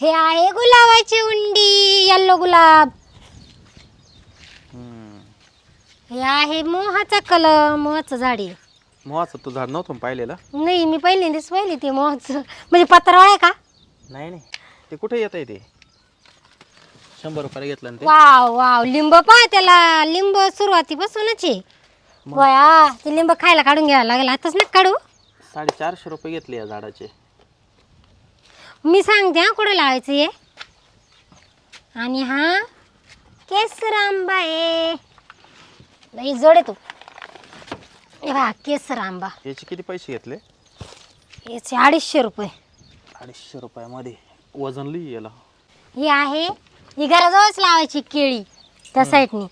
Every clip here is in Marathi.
हे आहे गुलाबाची उंडी येल्लो गुलाब. हे आहे मोहाचा कलर मोहाचं झाड आहे. मोहाचं तू झाड नव्हतं पाहिलेलं? नाही मी पहिल्यांदाच पाहिली ते मोहाचं. म्हणजे पत्रावळ आहे का? नाही नाही. ते कुठे येत आहे ते? शंभर रुपयाला घेतलं ना ते? Wow wow. लिंब पहा त्याला. लिंब सुरुवातीपासूनच आहे. वया ते लिंब खायला काढून घ्यावं लागेल. आताच ना काढू. साडेचारशे रुपये घेतले या झाडाचे. मी सांगते हा कुठं लावायचं हे. आणि हा केसर आंबा आहे लई जड आहे तो. हे बघा केसर आंबा याचे किती पैसे घेतले? याचे अडीचशे रुपये. अडीचशे रुपयामध्ये. वजन लिही याला. ही आहे ही घराजवळच लावायची केळी. त्या साईडनी.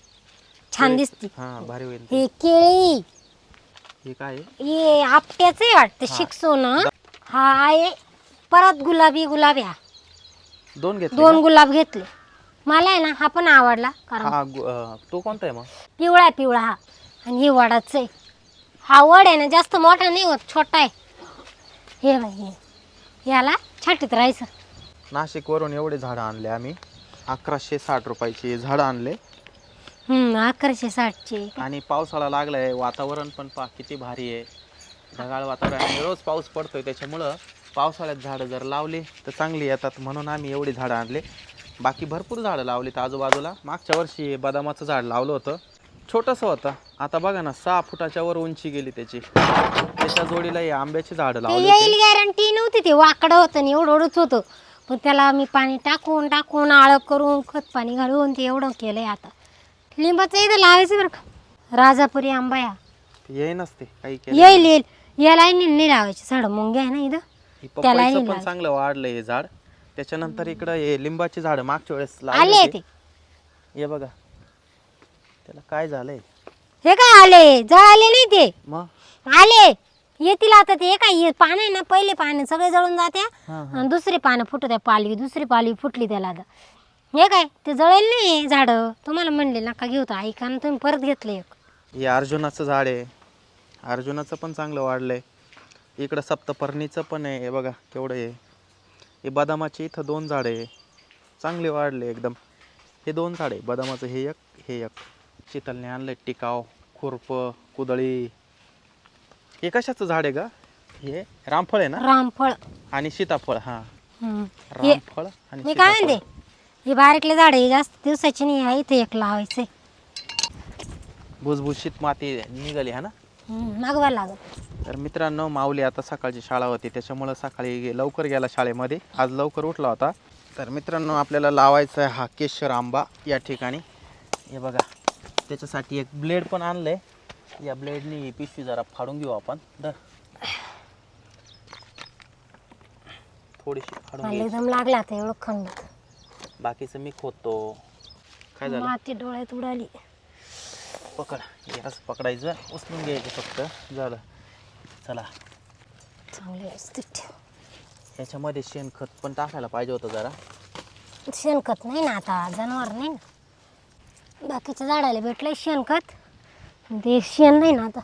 छान दिसती. हा भारी होईल हे केळी. हे काय आहे? हे आपट्याच आहे वाटतं शिकसो ना हा आहे. परत गुलाबी गुलाबी हा दोन घेतले दोन गुलाब घेतले. मला आहे ना हा पण आवडला कारण का? हा गु- अं, तो कोणता आहे मग? पिवळा आहे पिवळा हा. आणि हे वडाचं आहे. हा वड आहे ना जास्त मोठा नाही होत छोटा आहे. हे हे. याला छाटीत राहायचं. नाशिक वरून एवढे झाडं आणले आम्ही. अकराशे साठ रुपयाचे झाडं आणले. हम्म अकराशे साठचे. आणि पावसाळा लागलाय वातावरण पण पा किती भारी आहे. ढगाळ वातावरण आणि रोज पाऊस पडतोय त्याच्यामुळं पावसाळ्यात झाडं जर लावली तर चांगली येतात म्हणून आम्ही एवढी झाडं आणले. बाकी भरपूर झाडं लावलीत आजूबाजूला. मागच्या वर्षी बदामाचं झाड लावलं होतं. छोटंसं होतं. आता बघा ना सहा फुटाच्या वर उंची गेली त्याची. त्याच्या जोडीला हे आंब्याची झाडं ते लावली येईल गॅरंटी नव्हती ते वाकडं होतं आणि एवढं एवढंच होतं. पण त्याला मी पाणी टाकून टाकून आळं करून खत पाणी घालून ते एवढं केलंय आता. लिंबाचं इथं लावायचं बरं का? राजापुरी आंबा या. येईनच ते काही केलं येईल येईल. याला नाही लावायचे. झाडं मुंग्या आहे ना इथं? हे त्याला पपईचं नाही पण. चांगलं वाढलंय हे झाड. त्याच्यानंतर इकडं हे लिंबाची झाडं मागच्या वेळेस लावली आले होती. ते. हे बघा. त्याला काय झालंय? हे काय आले? जळाले नाही ते. मग? आले. येतील आता ते. काय हे पानं आहे ना पहिले पानं सगळे जळून जाते हा, आणि दुसरी पानं फुटत आहे पालवी. दुसरी पालवी फुटली त्याला आता. हे काय ते जळेल नाही झाडं? तुम्हाला म्हणले नका घेऊ तर ऐका ना तुम्ही परत घेतलं एक. हे अर्जुनाचं झाड आहे. अर्जुनाचं पण चांगलं वाढलंय. इकडं सप्तपर्णीचं पण आहे हे बघा केवढं आहे. हे बदामाचे इथं दोन झाडं आहे. चांगले वाढले एकदम. हे दोन झाड आहे बदामाचं हे एक हे एक. शीतलने आणलंय टिकाव खुरप कुदळी. हे कशाचं झाड आहे का हे रामफळ आहे ना? रामफळ. आणि सीताफळ हा. हम्म. हे रामफळ आणि मी काय सीताफळ. म्हणते हे बारीकले झाड आहे जास्त दिवसाची नाही आहे इथे एक लावायचे भुसभुशीत माती निघाली हा ना? मागवा लागत तर मित्रांनो माऊली आता सकाळची शाळा होती त्याच्यामुळं सकाळी गे- लवकर गेला शाळेमध्ये. आज लवकर उठला होता. तर मित्रांनो आपल्याला लावायचा आहे हा केशर आंबा या ठिकाणी. हे बघा त्याच्यासाठी एक ब्लेड पण आणलं आहे या ब्लेडनी ही पिशवी जरा फाडून घेऊ आपण. दर थोडीशी फाडून मला घ्यायची एकदम लागला आता एवढं खंड. बाकीचं मी खोदतो. काय झालं? माती डोळ्यात उडाली. पकड. असं पकडायचं? उचलून घ्यायचं फक्त. झालं. चला. चांगले व्यवस्थित ठेव. ह्याच्यामध्ये शेणखत पण टाकायला पाहिजे होतं जरा. शेणखत नाही ना आता जनावर नाही ना. बाकीच्या झाडाला भेटलंय शेणखत. ते शेण नाही ना आता.